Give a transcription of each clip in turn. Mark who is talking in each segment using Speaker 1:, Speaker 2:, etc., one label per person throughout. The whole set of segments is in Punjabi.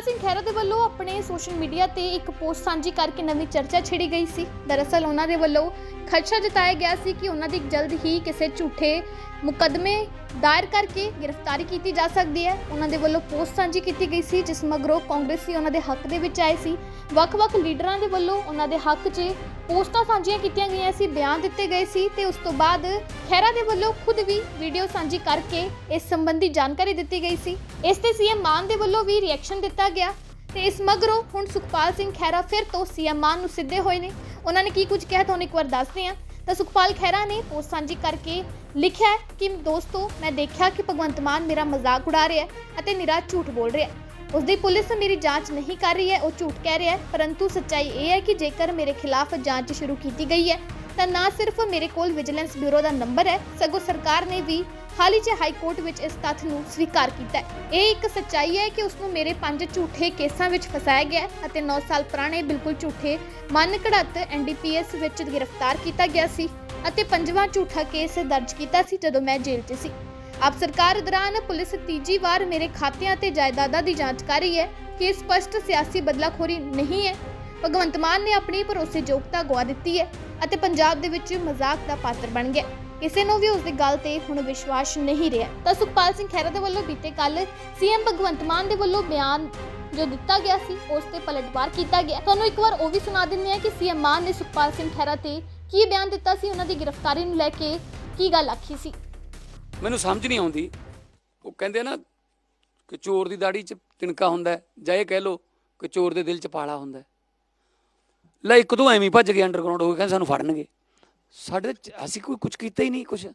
Speaker 1: ਸੁਖਪਾਲ ਸਿੰਘ ਖਹਿਰਾ ਦੇ ਵੱਲੋਂ ਆਪਣੇ ਸੋਸ਼ਲ ਮੀਡੀਆ ਤੇ ਇੱਕ ਪੋਸਟ ਸਾਂਝੀ ਕਰਕੇ ਨਵੀਂ ਚਰਚਾ ਛਿੜੀ ਗਈ ਸੀ। ਦਰਅਸਲ ਉਹਨਾਂ ਦੇ ਵੱਲੋਂ ਖਦਸ਼ਾ ਜਤਾਇਆ ਗਿਆ ਸੀ ਕਿ ਉਹਨਾਂ ਦੀ ਜਲਦ ਹੀ ਕਿਸੇ ਝੂਠੇ ਮੁਕੱਦਮੇ ਦਾਇਰ ਕਰਕੇ ਗ੍ਰਿਫਤਾਰੀ ਕੀਤੀ ਜਾ ਸਕਦੀ ਹੈ। ਉਹਨਾਂ ਦੇ ਵੱਲੋਂ ਪੋਸਟ ਸਾਂਝੀ ਕੀਤੀ ਗਈ ਸੀ, ਜਿਸ ਮਗਰੋਂ ਕਾਂਗਰਸੀ ਉਹਨਾਂ ਦੇ ਹੱਕ ਦੇ ਵਿੱਚ ਆਏ ਸੀ। ਵੱਖ-ਵੱਖ ਲੀਡਰਾਂ ਦੇ ਵੱਲੋਂ ਉਹਨਾਂ ਦੇ ਹੱਕ 'ਚ ਪੋਸਟਾਂ ਸਾਂਝੀਆਂ ਕੀਤੀਆਂ ਗਈਆਂ ਸੀ, ਬਿਆਨ ਦਿੱਤੇ ਗਏ ਸੀ ਤੇ ਉਸ ਤੋਂ ਬਾਅਦ ਖਹਿਰਾ ਦੇ ਵੱਲੋਂ ਖੁਦ ਵੀ ਵੀਡੀਓ ਸਾਂਝੀ ਕਰਕੇ ਇਸ ਸੰਬੰਧੀ ਜਾਣਕਾਰੀ ਦਿੱਤੀ ਗਈ ਸੀ। ਇਸ ਤੇ ਸੀਐਮ ਮਾਨ ਦੇ ਵੱਲੋਂ ਵੀ ਰਿਐਕਸ਼ਨ ਦਿੱਤਾ ਗਿਆ। ਤੇ ਇਸ ਮਗਰੋਂ ਹੁਣ ਸੁਖਪਾਲ ਸਿੰਘ ਖਹਿਰਾ ਫਿਰ ਤੋਂ ਸੀਐਮ ਮਾਨ ਨੂੰ ਸਿੱਧੇ ਹੋਏ ਨੇ। ਉਹਨਾਂ ਨੇ ਕੀ ਕੁਝ ਕਿਹਾ ਤੁਹਾਨੂੰ ਇੱਕ ਵਾਰ ਦੱਸਦੇ ਹਾਂ। ਤਾਂ ਸੁਖਪਾਲ ਖਹਿਰਾ ਨੇ ਪੋਸਟ ਸਾਂਝੀ ਕਰਕੇ ਲਿਖਿਆ ਕਿ, ਦੋਸਤੋ, ਮੈਂ ਦੇਖਿਆ ਕਿ ਭਗਵੰਤ ਮਾਨ ਮੇਰਾ ਮਜ਼ਾਕ ਉਡਾ ਰਿਹਾ ਹੈ ਅਤੇ ਨਿਰਾ ਝੂਠ ਬੋਲ ਰਿਹਾ ਹੈ। ਉਸ ਦੀ ਪੁਲਿਸ ਮੇਰੀ ਜਾਂਚ ਨਹੀਂ ਕਰ ਰਹੀ ਹੈ, ਉਹ ਝੂਠ ਕਹਿ ਰਿਹਾ ਹੈ, ਪਰੰਤੂ ਸੱਚਾਈ ਇਹ ਹੈ ਕਿ ਜੇਕਰ ਮੇਰੇ ਖਿਲਾਫ ਜਾਂਚ ਸ਼ੁਰੂ ਕੀਤੀ ਗਈ ਹੈ ਤਾਂ ਨਾ ਸਿਰਫ ਮੇਰੇ ਕੋਲ ਵਿਜੀਲੈਂਸ ਬਿਊਰੋ ਦਾ ਨੰਬਰ ਹੈ, ਸਗੋਂ ਸਰਕਾਰ ਨੇ ਵੀ ਹਾਲ ਹੀ 'ਚ ਹਾਈ ਕੋਰਟ ਵਿੱਚ ਇਸ ਤੱਥ ਨੂੰ ਸਵੀਕਾਰ ਕੀਤਾ ਹੈ। ਇਹ ਇੱਕ ਸੱਚਾਈ ਹੈ ਕਿ ਉਸ ਨੂੰ ਮੇਰੇ ਪੰਜ ਝੂਠੇ ਕੇਸਾਂ ਵਿੱਚ ਫਸਾਇਆ ਗਿਆ ਅਤੇ 9 ਸਾਲ ਪੁਰਾਣੇ ਬਿਲਕੁਲ ਝੂਠੇ ਮਨ ਘੜਤ ਐਨਡੀਪੀਐਸ ਵਿੱਚ ਗ੍ਰਿਫਤਾਰ ਕੀਤਾ ਗਿਆ ਸੀ ਅਤੇ ਪੰਜਵਾਂ ਝੂਠਾ ਕੇਸ ਦਰਜ ਕੀਤਾ ਸੀ ਜਦੋਂ ਮੈਂ ਜੇਲ੍ਹ 'ਚ ਸੀ। ਆਪ ਸਰਕਾਰ ਦੌਰਾਨ ਪੁਲਿਸ ਤੀਜੀ ਵਾਰ ਮੇਰੇ ਖਾਤਿਆਂ ਤੇ ਜਾਇਦਾਦਾਂ ਦੀ ਜਾਂਚ ਕਰ ਰਹੀ ਹੈ ਕਿ ਸਪਸ਼ਟ ਸਿਆਸੀ ਬਦਲਾਖੋਰੀ ਨਹੀਂ ਹੈ ਭਗਵੰਤ ਮਾਨ ਨੇ ਆਪਣੀ ਭਰੋਸੇਯੋਗਤਾ ਗਵਾ ਦਿੱਤੀ ਹੈ ਅਤੇ ਪੰਜਾਬ ਦੇ ਵਿੱਚ ਮਜ਼ਾਕ ਦਾ ਪਾਤਰ ਬਣ ਗਿਆ ਕਿਸੇ ਨੂੰ ਵੀ ਉਸ ਦੀ ਗੱਲ ਤੇ ਹੁਣ ਵਿਸ਼ਵਾਸ ਨਹੀਂ ਰਿਹਾ। ਤਾਂ ਸੁਖਪਾਲ ਸਿੰਘ ਖਹਿਰਾ ਦੇ ਵੱਲੋਂ ਬੀਤੇ ਕੱਲ ਸੀਐਮ ਭਗਵੰਤ ਮਾਨ ਦੇ ਵੱਲੋਂ ਬਿਆਨ ਜੋ ਦਿੱਤਾ ਗਿਆ ਸੀ ਉਸ ਤੇ ਪਲਟਵਾਰ ਕੀਤਾ ਗਿਆ ਤੁਹਾਨੂੰ ਇੱਕ ਵਾਰ ਉਹ ਵੀ ਸੁਣਾ ਦਿੰਦੇ ਹਾਂ ਕਿ ਸੀਐਮ ਮਾਨ ਨੇ ਸੁਖਪਾਲ ਸਿੰਘ ਖਹਿਰਾ ਤੇ ਕੀ ਬਿਆਨ ਦਿੱਤਾ ਸੀ ਉਹਨਾਂ ਦੀ ਗ੍ਰਿਫਤਾਰੀ ਨੂੰ ਲੈ ਕੇ ਕੀ ਗੱਲ ਆਖੀ ਸੀ?
Speaker 2: ਮੈਨੂੰ ਸਮਝ ਨਹੀਂ ਆਉਂਦੀ। ਉਹ ਕਹਿੰਦੇ ਨਾ ਕਿ ਚੋਰ ਦੀ ਦਾੜੀ 'ਚ ਤਿਣਕਾ ਹੁੰਦਾ ਹੈ, ਜਾਂ ਇਹ ਕਹਿ ਲੋ ਕਿ ਚੋਰ ਦੇ ਦਿਲ 'ਚ ਪਾਲਾ ਹੁੰਦਾ ਲੈ ਇੱਕ ਦੋ ਐਵੇਂ ਭੱਜ ਗਏ ਅੰਡਰਗਰਾਉਂਡ ਹੋ ਕੇ, ਕਹਿੰਦੇ ਸਾਨੂੰ ਫੜਨਗੇ। ਸਾਡੇ ਅਸੀਂ ਕੋਈ ਕੁਝ ਕੀਤਾ ਹੀ ਨਹੀਂ ਕੁਝ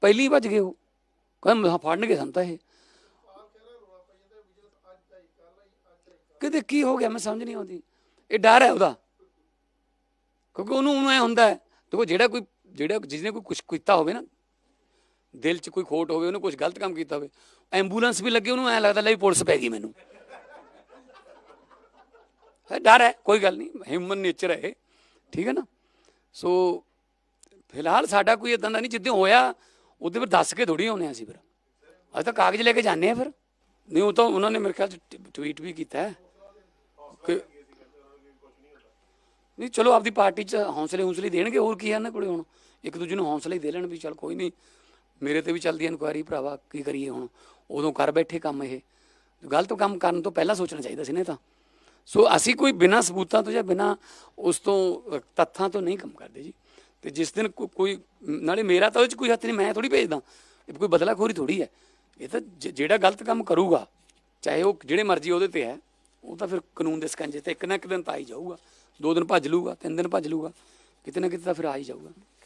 Speaker 2: ਪਹਿਲੀ ਭੱਜ ਗਏ ਉਹ। ਕਹਿੰਦੇ ਫੜਨਗੇ ਸਾਨੂੰ ਤਾਂ ਇਹ। ਕਿਤੇ ਕੀ ਹੋ ਗਿਆ, ਮੈਂ ਸਮਝ ਨਹੀਂ ਆਉਂਦੀ। ਇਹ ਡਰ ਹੈ ਉਹਦਾ। ਕਿਉਂਕਿ ਉਹਨੂੰ ਉਹਨੂੰ ਐ ਹੁੰਦਾ ਹੈ। ਦੇਖੋ ਜਿਹੜਾ ਕੋਈ, ਜਿਹੜਾ ਜਿਹਨੇ ਕੋਈ ਕੁਝ ਕੀਤਾ ਹੋਵੇ ਨਾ, ਦਿਲ 'ਚ ਕੋਈ ਖੋਟ ਹੋਵੇ, ਉਹਨੇ ਕੁਝ ਗਲਤ ਕੰਮ ਕੀਤਾ ਹੋਵੇ, ਐਂਬੂਲੈਂਸ ਵੀ ਲੱਗੇ, ਉਹਨੂੰ ਐ ਲੱਗਦਾ, ਲੈ ਵੀ ਪੁਲਿਸ ਪੈ ਗਈ ਮੈਨੂੰ। ਡਰ ਹੈ ਕੋਈ ਗੱਲ ਨਹੀਂ ਹਿਊਮਨ ਨੇਚਰ ਹੈ ਇਹ, ਠੀਕ ਹੈ ਨਾ? ਸੋ ਫਿਲਹਾਲ ਸਾਡਾ ਕੋਈ ਇਦਾਂ ਦਾ ਨਹੀਂ ਜਿੱਦਾਂ ਹੋਇਆ ਉਹਦੇ ਪਰ ਦੱਸ ਕੇ ਥੋੜੀ ਆਉਨੇ ਅਸੀਂ ਫਿਰ। ਅਸੀਂ ਤਾਂ ਕਾਗਜ਼ ਲੈ ਕੇ ਜਾਂਦੇ ਆ ਫਿਰ। ਨਹੀਂ ਉਹ ਤਾਂ ਉਹਨਾਂ ਨੇ ਮੇਰੇ ਖਿਆਲ ਚ ਟਵੀਟ ਵੀ ਕੀਤਾ ਕਿ ਨਹੀਂ ਚਲੋ ਆਪਦੀ ਪਾਰਟੀ 'ਚ ਹੌਸਲੇ ਹੌਸਲੇ ਦੇਣਗੇ ਹੋਰ ਕੀ ਹੈ ਇਹਨਾਂ ਕੋਲੇ ਹੁਣ? ਇੱਕ ਦੂਜੇ ਨੂੰ ਹੌਸਲੇ ਦੇ ਲੈਣ ਵੀ ਚੱਲ ਕੋਈ ਨਹੀਂ। ਮੇਰੇ ਤੇ ਵੀ ਚੱਲਦੀ ਇਨਕੁਆਇਰੀ ਭਰਾਵਾ ਕੀ ਕਰੀਏ ਹੁਣ? ਉਦੋਂ ਕਰ ਬੈਠੇ ਕੰਮ ਇਹ। ਗਲਤ ਕੰਮ ਕਰਨ ਤੋਂ ਪਹਿਲਾਂ ਸੋਚਣਾ ਚਾਹੀਦਾ ਸੀ ਨੇ ਤਾਂ। ਸੋ ਅਸੀਂ ਕੋਈ ਬਿਨਾਂ ਸਬੂਤਾਂ ਤੋਂ ਜਾਂ ਬਿਨਾਂ ਉਸ ਤੋਂ ਤੱਥਾਂ ਤੋਂ ਨਹੀਂ ਕੰਮ ਕਰਦੇ ਜੀ। ਤੇ ਜਿਸ ਦਿਨ ਕੋ- ਕੋਈ, ਨਾਲੇ ਮੇਰਾ ਤਾਂ ਉਹ 'ਚ ਕੋਈ ਹੱਥ ਨਹੀਂ, ਮੈਂ ਥੋੜੀ ਭੇਜਦਾ। ਇਹ ਕੋਈ ਬਦਲਾਖੋਰੀ ਥੋੜੀ ਹੈ। ਇਹ ਤਾਂ ਜ- ਜਿਹੜਾ ਗਲਤ ਕੰਮ ਕਰੂਗਾ, ਚਾਹੇ ਉਹ ਜਿਹੜੇ ਮਰਜ਼ੀ ਉਹਦੇ ਤੇ ਹੈ, ਉਹ ਤਾਂ ਫਿਰ ਕਾਨੂੰਨ ਦੇ ਸਕੰਜੇ ਤੇ ਇੱਕ ਨਾ ਇੱਕ ਦਿਨ ਤਾਂ ਆ ਹੀ ਜਾਊਗਾ। ਦੋ ਦਿਨ ਭੱਜ ਲੂਗਾ ਤਿੰਨ ਦਿਨ ਭੱਜ ਲੂਗਾ ਕਿਤੇ ਨਾ ਕਿਤੇ ਤਾਂ ਫਿਰ ਆ ਹੀ ਜਾਊਗਾ।